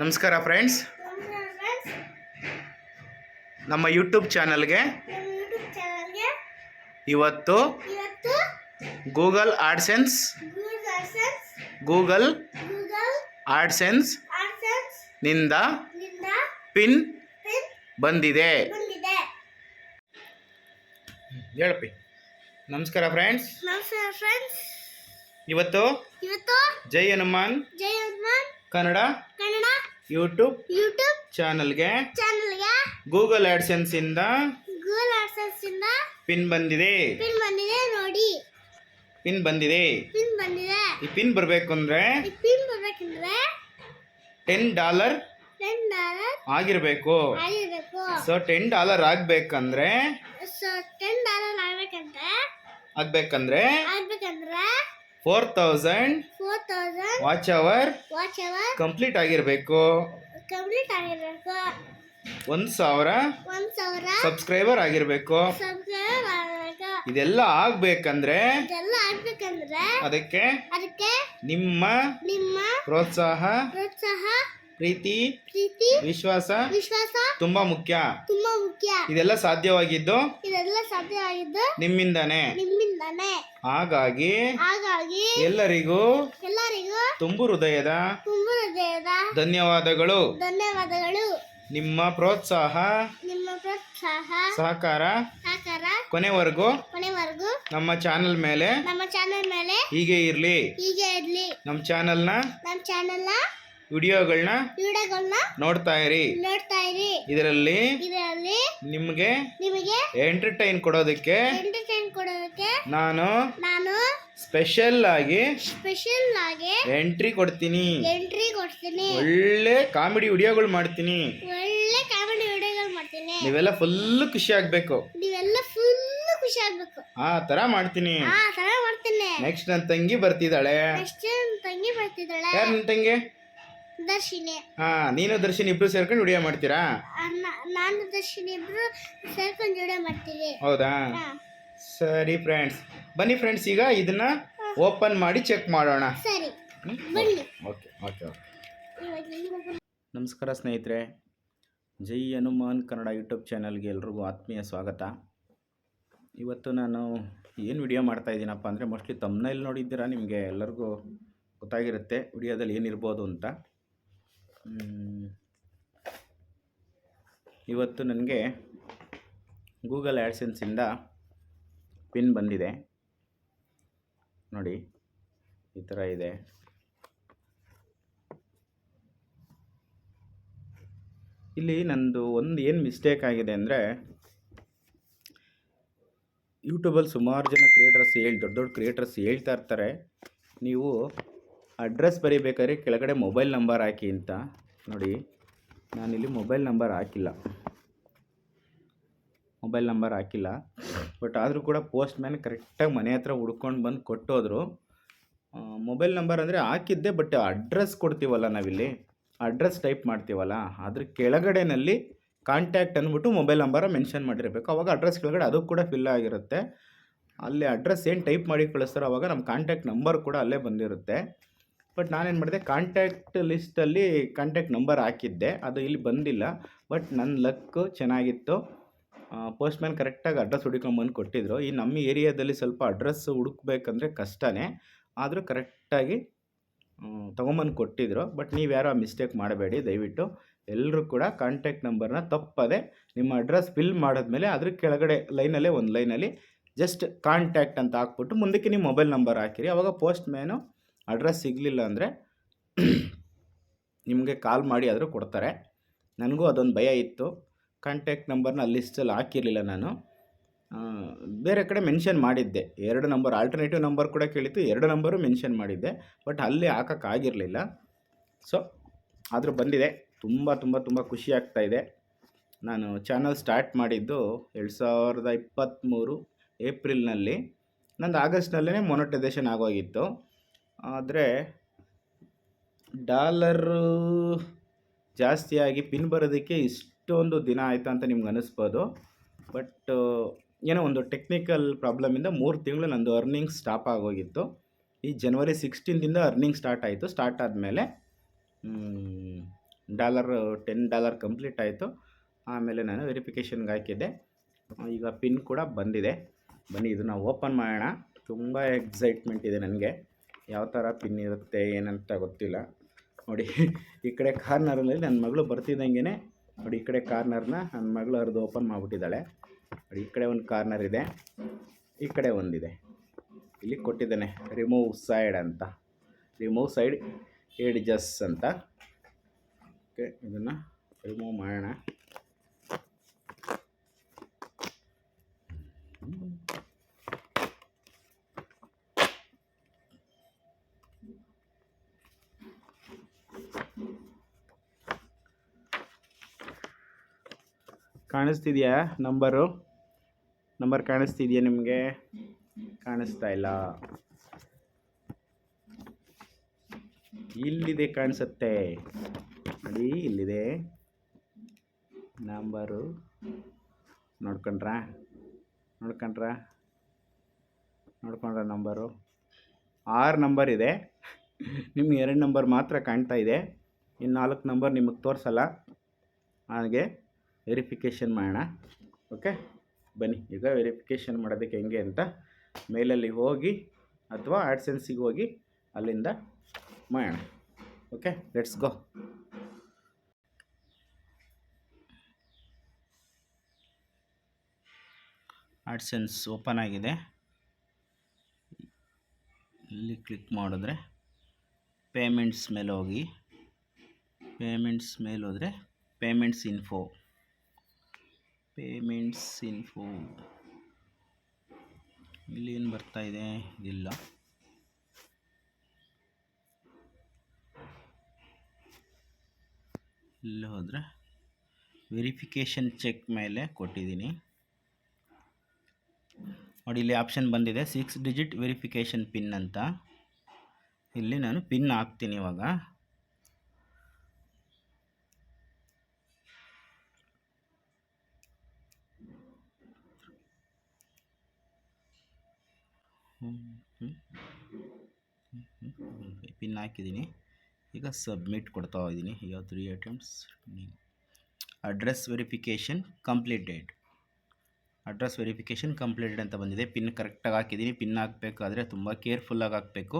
ನಮಸ್ಕಾರ ಫ್ರೆಂಡ್ಸ್ ನಮ್ಮ ಯೂಟ್ಯೂಬ್ ಚಾನಲ್ಗೆ ಇವತ್ತು ಗೂಗಲ್ ಆಡ್ಸೆನ್ಸ್ ಗೂಗಲ್ ಆಡ್ಸೆನ್ಸ್ನಿಂದ ಪಿನ್ ಬಂದಿದೆ. ಹೇಳಪ್ಪಿ ನಮಸ್ಕಾರ ಫ್ರೆಂಡ್ಸ್ ಇವತ್ತು ಇವತ್ತು ಜೈ ಹನುಮಾನ್. ಜೈ ಹನುಮಾನ್ ಕನ್ನಡ ಕನ್ನಡ ಯೂಟ್ಯೂಬ್ ಯೂಟ್ಯೂಬ್ ಚಾನಲ್ಗೆ ಚಾನಲ್ಗೆ ಗೂಗಲ್ ಆಡ್ಸೆನ್ಸ್ ಇಂದ ಗೂಗಲ್ ಆಡ್ಸೆನ್ಸ್ ಇಂದ ಪಿನ್ ಬಂದಿದೆ. ಪಿನ್ ಬಂದಿದೆ ನೋಡಿ. ಪಿನ್ ಬಂದಿದೆ. ಪಿನ್ ಬಂದಿದೆ. ಈ ಪಿನ್ ಬರಬೇಕು ಅಂದ್ರೆ ಈ ಪಿನ್ ಬರಬೇಕಂದ್ರೆ ಟೆನ್ ಡಾಲರ್ ಟೆನ್ ಡಾಲರ್ ಆಗಿರಬೇಕು. ಆಗಿರ್ಬೇಕು. ಸೊ ಟೆನ್ ಡಾಲರ್ ಆಗ್ಬೇಕಂದ್ರೆ ಸೊ ಟೆನ್ ಡಾಲರ್ ಆಗ್ಬೇಕಂದ್ರೆ ಆಗ್ಬೇಕಂದ್ರೆ ಆಗ್ಬೇಕಂದ್ರೆ four thousand watch hour watch hour complete ಆಗಿರಬೇಕು. ಕಂಪ್ಲೀಟ್ ಆಗಿರಬೇಕು. ಒಂದು ಸಾವಿರ. ಒಂದು ಸಾವಿರ. ಸಬ್ಸ್ಕ್ರೈಬರ್ ಆಗಿರಬೇಕು. ಸಬ್ಸ್ಕ್ರೈಬರ್ ಆಗಬೇಕು ಇದೆಲ್ಲ ಆಗ್ಬೇಕಂದ್ರೆ? ಇದೆಲ್ಲ ಆಗ್ಬೇಕಂದ್ರೆ? ಅದಕ್ಕೆ? ಅದಕ್ಕೆ? ನಿಮ್ಮ ನಿಮ್ಮ ಪ್ರೋತ್ಸಾಹ ಪ್ರೋತ್ಸಾಹ ಪ್ರೀತಿ ಪ್ರೀತಿ ವಿಶ್ವಾಸ ವಿಶ್ವಾಸ ತುಂಬಾ ಮುಖ್ಯ. ತುಂಬಾ ಮುಖ್ಯ. ಇದೆಲ್ಲ ಸಾಧ್ಯವಾಗಿದ್ದು? ಇದೆಲ್ಲ ಸಾಧ್ಯವಾಗಿದ್ದು? ನಿಮ್ಮಿಂದಾನೆ. ನಿಮ್ಮಿಂದಾನೆ. ಹಾಗಾಗಿ ಹಾಗಾಗಿ ಎಲ್ಲರಿಗೂ ಎಲ್ಲರಿಗೂ ತುಂಬು ಹೃದಯದ ತುಂಬ ಹೃದಯದ ಧನ್ಯವಾದಗಳು. ಧನ್ಯವಾದಗಳು. ನಿಮ್ಮ ಪ್ರೋತ್ಸಾಹ ನಿಮ್ಮ ಪ್ರೋತ್ಸಾಹ ಸಹಕಾರ ಸಹಕಾರ ಕೊನೆವರೆಗೂ ಕೊನೆವರೆಗೂ ನಮ್ಮ ಚಾನೆಲ್ ಮೇಲೆ ನಮ್ಮ ಚಾನೆಲ್ ಮೇಲೆ ಹೀಗೆ ಇರ್ಲಿ. ಹೀಗೆ ಇರ್ಲಿ. ನಮ್ಮ ಚಾನಲ್ನ ನಮ್ಮ ಚಾನೆಲ್ನ ವಿಡಿಯೋಗಳನ್ನ ವಿಡಿಯೋಗಳನ್ನ ನೋಡ್ತಾ ಇರಿ. ನೋಡ್ತಾ ಇರಿ. ಇದರಲ್ಲಿ ಇದರಲ್ಲಿ ನಿಮಗೆ ನಿಮಗೆ ಎಂಟರ್ಟೈನ್ ಕೊಡೋದಕ್ಕೆ ಎಂಟರ್ಟೈನ್ ಕೊಡೋದಕ್ಕೆ ನಾನು ನಾನು ಸ್ಪೆಷಲ್ ಆಗಿ ಸ್ಪೆಷಲ್ ಆಗಿ ಎಂಟ್ರಿ ಕೊಡ್ತೀನಿ. ಎಂಟ್ರಿ ಕೊಡ್ತೀನಿ. ಒಳ್ಳೆ ಕಾಮಿಡಿ ವಿಡಿಯೋಗಳು ಮಾಡ್ತೀನಿ. ಒಳ್ಳೆ ಕಾಮಿಡಿ ವಿಡಿಯೋಗಳು ಮಾಡ್ತೀನಿ. ನೀವೆಲ್ಲ ಫುಲ್ ಖುಷಿ ಆಗ್ಬೇಕು. ನೀವೆಲ್ಲ ಫುಲ್ ಖುಷಿ ಆಗ್ಬೇಕು. ಆ ತರ ಮಾಡ್ತೀನಿ. ಆ ತರ ಮಾಡ್ತೀನಿ. ನೆಕ್ಸ್ಟ್ ನನ್ನ ತಂಗಿ ಬರ್ತಿದ್ದಾಳೆ. ನೆಕ್ಸ್ಟ್ ತಂಗಿ ಬರ್ತಿದ್ದಾಳೆ. ಯಾರು ನನ್ನ ತಂಗಿ? ದರ್ಶಿನಿ. ಹಾ ನೀನು ದರ್ಶಿನಿ ಇಬ್ರು ಸೇರ್ಕೊಂಡು ವಿಡಿಯೋ ಮಾಡ್ತೀರಾ? ನಾನು ದರ್ಶಿನಿ ಇಬ್ರು ಸೇರ್ಕೊಂಡು ವಿಡಿಯೋ ಮಾಡ್ತೀವಿ. ಹೌದಾ? ಸರಿ ಫ್ರೆಂಡ್ಸ್ ಬನ್ನಿ ಫ್ರೆಂಡ್ಸ್ ಈಗ ಇದನ್ನ ಓಪನ್ ಮಾಡಿ ಚೆಕ್ ಮಾಡೋಣ. ಸರಿ. ಬನ್ನಿ. ಓಕೆ ಓಕೆ ನಮಸ್ಕಾರ ಸ್ನೇಹಿತರೆ. ಜೈ ಹನುಮಾನ್ ಕನ್ನಡ ಯೂಟ್ಯೂಬ್ ಚಾನಲ್ಗೆ ಎಲ್ರಿಗೂ ಆತ್ಮೀಯ ಸ್ವಾಗತ. ಇವತ್ತು ನಾನು ಏನು ವಿಡಿಯೋ ಮಾಡ್ತಾ ಇದ್ದೀನಪ್ಪ ಅಂದರೆ ಮೋಸ್ಟ್ಲಿ ತಮ್ಮನೇಲಿ ನೋಡಿದ್ದೀರಾ ನಿಮಗೆ ಎಲ್ಲರಿಗೂ ಗೊತ್ತಾಗಿರುತ್ತೆ ವಿಡಿಯೋದಲ್ಲಿ ಏನಿರ್ಬೋದು ಅಂತ. ಇವತ್ತು ನನಗೆ ಗೂಗಲ್ ಆ್ಯಡ್ಸೆನ್ಸಿಂದ ಪಿನ್ ಬಂದಿದೆ. ನೋಡಿ, ಈ ಥರ ಇದೆ. ಇಲ್ಲಿ ನಂದು ಒಂದು ಏನು ಮಿಸ್ಟೇಕ್ ಆಗಿದೆ ಅಂದರೆ ಯೂಟ್ಯೂಬಲ್ಲಿ ಸುಮಾರು ಜನ ಕ್ರಿಯೇಟರ್ಸ್ ಹೇಳಿ, ದೊಡ್ಡ ದೊಡ್ಡ ಕ್ರಿಯೇಟರ್ಸ್ ಹೇಳ್ತಾ ಇರ್ತಾರೆ. ನೀವು ಅಡ್ರೆಸ್ ಬರೀಬೇಕಾದ್ರೆ ಕೆಳಗಡೆ ಮೊಬೈಲ್ ನಂಬರ್ ಹಾಕಿ ಅಂತ. ನೋಡಿ, ನಾನಿಲ್ಲಿ ಮೊಬೈಲ್ ನಂಬರ್ ಹಾಕಿಲ್ಲ. ಮೊಬೈಲ್ ನಂಬರ್ ಹಾಕಿಲ್ಲ. ಬಟ್ ಆದರೂ ಕೂಡ ಪೋಸ್ಟ್ ಮ್ಯಾನ್ ಕರೆಕ್ಟಾಗಿ ಮನೆ ಹತ್ರ ಹುಡ್ಕೊಂಡು ಬಂದು ಕೊಟ್ಟೋದ್ರು. ಮೊಬೈಲ್ ನಂಬರ್ ಅಂದರೆ ಹಾಕಿದ್ದೆ, ಬಟ್ ಅಡ್ರೆಸ್ ಕೊಡ್ತೀವಲ್ಲ ನಾವಿಲ್ಲಿ? ಅಡ್ರೆಸ್ ಟೈಪ್ ಮಾಡ್ತೀವಲ್ಲ? ಅದ್ರ ಕೆಳಗಡೆನಲ್ಲಿ ಕಾಂಟ್ಯಾಕ್ಟ್ ಅಂದ್ಬಿಟ್ಟು ಮೊಬೈಲ್ ನಂಬರ ಮೆನ್ಷನ್ ಮಾಡಿರಬೇಕು. ಅವಾಗ ಅಡ್ರೆಸ್ ಕೆಳಗಡೆ ಅದು ಕೂಡ ಫಿಲ್ ಆಗಿರುತ್ತೆ. ಅಲ್ಲಿ ಅಡ್ರೆಸ್ ಏನು ಟೈಪ್ ಮಾಡಿ ಕಳಿಸ್ತಾರೋ ಅವಾಗ ನಮ್ಮ ಕಾಂಟ್ಯಾಕ್ಟ್ ನಂಬರ್ ಕೂಡ ಅಲ್ಲೇ ಬಂದಿರುತ್ತೆ. ಬಟ್ ನಾನೇನು ಮಾಡಿದೆ, ಕಾಂಟ್ಯಾಕ್ಟ್ ಲಿಸ್ಟಲ್ಲಿ ಕಾಂಟ್ಯಾಕ್ಟ್ ನಂಬರ್ ಹಾಕಿದ್ದೆ. ಅದು ಇಲ್ಲಿ ಬಂದಿಲ್ಲ. ಬಟ್ ನನ್ನ ಲಕ್ಕು ಚೆನ್ನಾಗಿತ್ತು. ಪೋಸ್ಟ್ ಮ್ಯಾನ್ ಕರೆಕ್ಟಾಗಿ ಅಡ್ರೆಸ್ ಹುಡುಕೊಂಬಂದು ಕೊಟ್ಟಿದ್ರು. ಈ ನಮ್ಮ ಏರಿಯಾದಲ್ಲಿ ಸ್ವಲ್ಪ ಅಡ್ರೆಸ್ ಹುಡುಕ್ಬೇಕಂದ್ರೆ ಕಷ್ಟನೇ. ಆದರೂ ಕರೆಕ್ಟಾಗಿ ತೊಗೊಂಬಂದು ಕೊಟ್ಟಿದ್ರು. ಬಟ್ ನೀವು ಯಾರೋ ಮಿಸ್ಟೇಕ್ ಮಾಡಬೇಡಿ, ದಯವಿಟ್ಟು. ಎಲ್ಲರೂ ಕೂಡ ಕಾಂಟ್ಯಾಕ್ಟ್ ನಂಬರ್ನ ತಪ್ಪದೆ ನಿಮ್ಮ ಅಡ್ರೆಸ್ ಫಿಲ್ ಮಾಡಿದ್ಮೇಲೆ ಅದ್ರ ಕೆಳಗಡೆ ಲೈನಲ್ಲೇ ಒಂದು ಲೈನಲ್ಲಿ ಜಸ್ಟ್ ಕಾಂಟ್ಯಾಕ್ಟ್ ಅಂತ ಹಾಕ್ಬಿಟ್ಟು ಮುಂದಕ್ಕೆ ನಿಮ್ಮ ಮೊಬೈಲ್ ನಂಬರ್ ಹಾಕಿರಿ. ಅವಾಗ ಪೋಸ್ಟ್ ಮ್ಯಾನು ಅಡ್ರೆಸ್ ಸಿಗಲಿಲ್ಲ ಅಂದರೆ ನಿಮಗೆ ಕಾಲ್ ಮಾಡಿ ಆದರೂ ಕೊಡ್ತಾರೆ. ನನಗೂ ಅದೊಂದು ಭಯ ಇತ್ತು. ಕಾಂಟ್ಯಾಕ್ಟ್ ನಂಬರ್ನ ಲಿಸ್ಟಲ್ಲಿ ಹಾಕಿರಲಿಲ್ಲ ನಾನು. ಬೇರೆ ಕಡೆ ಮೆನ್ಷನ್ ಮಾಡಿದ್ದೆ. ಎರಡು ನಂಬರ್ ಆಲ್ಟರ್ನೇಟಿವ್ ನಂಬರ್ ಕೂಡ ಕೇಳಿತ್ತು. ಎರಡು ನಂಬರು ಮೆನ್ಷನ್ ಮಾಡಿದ್ದೆ. ಬಟ್ ಅಲ್ಲಿ ಹಾಕೋಕ್ಕಾಗಿರಲಿಲ್ಲ ಸೊ ಆದರೂ ಬಂದಿದೆ. ತುಂಬ ತುಂಬ ತುಂಬ ಖುಷಿ ಆಗ್ತಾ ಇದೆ. ನಾನು ಚಾನಲ್ ಸ್ಟಾರ್ಟ್ ಮಾಡಿದ್ದು ಎರಡು ಸಾವಿರದ ಇಪ್ಪತ್ತ್ಮೂರು ಏಪ್ರಿಲ್ನಲ್ಲಿ. ನಂದು ಆಗಸ್ಟ್ನಲ್ಲೇ ಮೊನಟೈಸೇಷನ್ ಆಗೋಗಿತ್ತು. ಆದರೆ ಡಾಲರು ಜಾಸ್ತಿಯಾಗಿ ಪಿನ್ ಬರೋದಕ್ಕೆ ಇಷ್ಟೊಂದು ದಿನ ಆಯಿತಾ ಅಂತ ನಿಮ್ಗೆ ಅನ್ನಿಸ್ಬೋದು ಬಟ್, ಏನೋ ಒಂದು ಟೆಕ್ನಿಕಲ್ ಪ್ರಾಬ್ಲಮಿಂದ ಮೂರು ತಿಂಗಳು ನಂದು ಅರ್ನಿಂಗ್ ಸ್ಟಾಪ್ ಆಗೋಗಿತ್ತು. ಈ ಜನವರಿ ಸಿಕ್ಸ್ಟೀನ್ದಿಂದ ಅರ್ನಿಂಗ್ ಸ್ಟಾರ್ಟ್ ಆಯಿತು. ಸ್ಟಾರ್ಟ್ ಆದಮೇಲೆ ಡಾಲರ್ ಟೆನ್ ಡಾಲರ್ ಕಂಪ್ಲೀಟ್ ಆಯಿತು. ಆಮೇಲೆ ನಾನು ವೆರಿಫಿಕೇಷನ್ಗೆ ಹಾಕಿದ್ದೆ. ಈಗ ಪಿನ್ ಕೂಡ ಬಂದಿದೆ. ಬನ್ನಿ, ಇದನ್ನು ಓಪನ್ ಮಾಡೋಣ. ತುಂಬ ಎಕ್ಸೈಟ್ಮೆಂಟ್ ಇದೆ ನನಗೆ. ಯಾವ ಥರ ಪಿನ್ ಇರುತ್ತೆ, ಏನಂತ ಗೊತ್ತಿಲ್ಲ. ನೋಡಿ, ಈ ಕಡೆ ಕಾರ್ನರಲ್ಲಿ ನನ್ನ ಮಗಳು ಬರ್ತಿದ್ದಂಗೆ ನೋಡಿ, ಈ ಕಡೆ ಕಾರ್ನರ್ನ ನನ್ನ ಮಗಳು ಹರಿದು ಓಪನ್ ಮಾಡಿಬಿಟ್ಟಿದ್ದಾಳೆ. ನೋಡಿ, ಈ ಕಡೆ ಒಂದು ಕಾರ್ನರ್ ಇದೆ, ಈ ಕಡೆ ಒಂದಿದೆ. ಇಲ್ಲಿ ಕೊಟ್ಟಿದ್ದಾನೆ ರಿಮೂವ್ ಸೈಡ್ ಅಂತ. ರಿಮೂವ್ ಸೈಡ್ ಏಡಿಜಸ್ ಅಂತ. ಓಕೆ, ಇದನ್ನು ರಿಮೂವ್ ಮಾಡೋಣ. ಕಾಣಿಸ್ತಿದೆಯಾ? ನಂಬರು? ನಂಬರ್ ಕಾಣಿಸ್ತಿದೆಯಾ ನಿಮಗೆ? ಕಾಣಿಸ್ತಾ ಇಲ್ಲ. ಇಲ್ಲಿದೆ ಕಾಣಿಸುತ್ತೆ. ನೋಡಿ, ಇಲ್ಲಿದೆ. ನಂಬರು. ನೋಡ್ಕೊಂಡ್ರ? ನೋಡ್ಕೊಂಡ್ರ? ನೋಡ್ಕೊಂಡ್ರ ನಂಬರು? ಆರು ನಂಬರ್ ಇದೆ. ನಿಮ್ಗೆ ಎರಡು ನಂಬರ್ ಮಾತ್ರ ಕಾಣ್ತಾ ಇದೆ. ಇನ್ನು ನಾಲ್ಕು ನಂಬರ್ ನಿಮಗೆ ತೋರಿಸಲ್ಲ. ಹಾಗೆ ವೆರಿಫಿಕೇಷನ್ ಮಾಡೋಣ. ಓಕೆ? ಬನ್ನಿ, ಈಗ ವೆರಿಫಿಕೇಷನ್ ಮಾಡೋದಕ್ಕೆ ಹೆಂಗೆ ಅಂತ ಮೇಲಲ್ಲಿ ಹೋಗಿ ಅಥವಾ ಆಡ್ಸೆನ್ಸಿಗೆ ಹೋಗಿ ಅಲ್ಲಿಂದ ಮಾಡೋಣ. Okay? Let's go. AdSense open ಆಗಿದೆ. ಇಲ್ಲಿ ಕ್ಲಿಕ್ ಮಾಡಿದ್ರೆ ಪೇಮೆಂಟ್ಸ್ ಮೇಲೆ ಹೋಗಿ. ಪೇಮೆಂಟ್ಸ್ ಮೇಲೆ ಹೋದರೆ ಪೇಮೆಂಟ್ಸ್ ಇನ್ಫೋ. Payments info. ಇಲ್ಲಿ ಏನು ಬರ್ತಾ ಇದೆ? ಇಲ್ಲ. ಇಲ್ಲಿ ಹೋದರೆ? ವೆರಿಫಿಕೇಷನ್ ಚೆಕ್ ಮೇಲೆ ಕೊಟ್ಟಿದ್ದೀನಿ. ನೋಡಿ, ಇಲ್ಲಿ ಆಪ್ಷನ್ ಬಂದಿದೆ. ಸಿಕ್ಸ್ ಡಿಜಿಟ್ ವೆರಿಫಿಕೇಷನ್ ಪಿನ್ ಅಂತ. ಇಲ್ಲಿ ನಾನು ಪಿನ್ ಹಾಕ್ತೀನಿ ಇವಾಗ. ಪಿನ್ ಹಾಕಿದ್ದೀನಿ ಈಗ ಸಬ್ಮಿಟ್ ಕೊಡ್ತಾ ಇದ್ದೀನಿ ಈಗ three items address verification completed address verification completed ಅಂತ ಬಂದಿದೆ. ಪಿನ್ ಕರೆಕ್ಟಾಗಿ ಹಾಕಿದ್ದೀನಿ ಪಿನ್ ಹಾಕಬೇಕಾದ್ರೆ ತುಂಬ ಕೇರ್ಫುಲ್ಲಾಗಿ ಹಾಕಬೇಕು.